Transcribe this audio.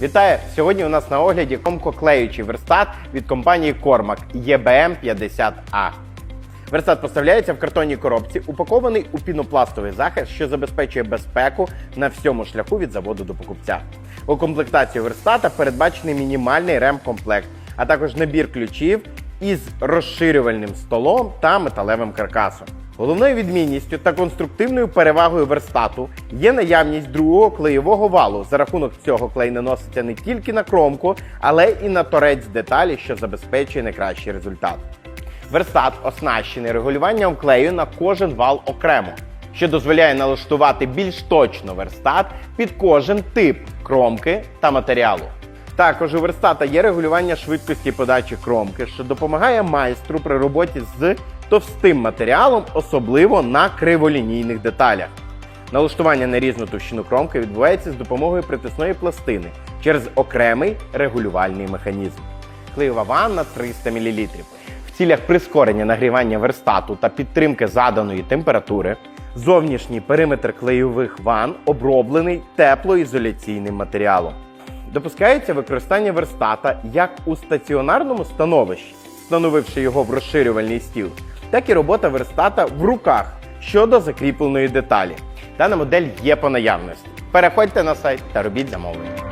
Вітаю! Сьогодні у нас на огляді комкоклеючий верстат від компанії Cormac EBM 50A. Верстат поставляється в картонній коробці, упакований у пінопластовий захист, що забезпечує безпеку на всьому шляху від заводу до покупця. У комплектацію верстата передбачений мінімальний ремкомплект, а також набір ключів із розширювальним столом та металевим каркасом. Головною відмінністю та конструктивною перевагою верстату є наявність другого клеєвого валу. За рахунок цього клей наноситься не тільки на кромку, але і на торець деталі, що забезпечує найкращий результат. Верстат оснащений регулюванням клею на кожен вал окремо, що дозволяє налаштувати більш точно верстат під кожен тип кромки та матеріалу. Також у верстата є регулювання швидкості подачі кромки, що допомагає майстру при роботі з товстим матеріалом, особливо на криволінійних деталях. Налаштування на різну товщину кромки відбувається з допомогою притисної пластини через окремий регулювальний механізм. Клеєва ванна 300 мл. В цілях прискорення нагрівання верстату та підтримки заданої температури зовнішній периметр клейових ванн оброблений теплоізоляційним матеріалом. Допускається використання верстата як у стаціонарному становищі, встановивши його в розширювальний стіл, так і робота верстата в руках щодо закріпленої деталі. Дана модель є по наявності. Переходьте на сайт та робіть замовлення.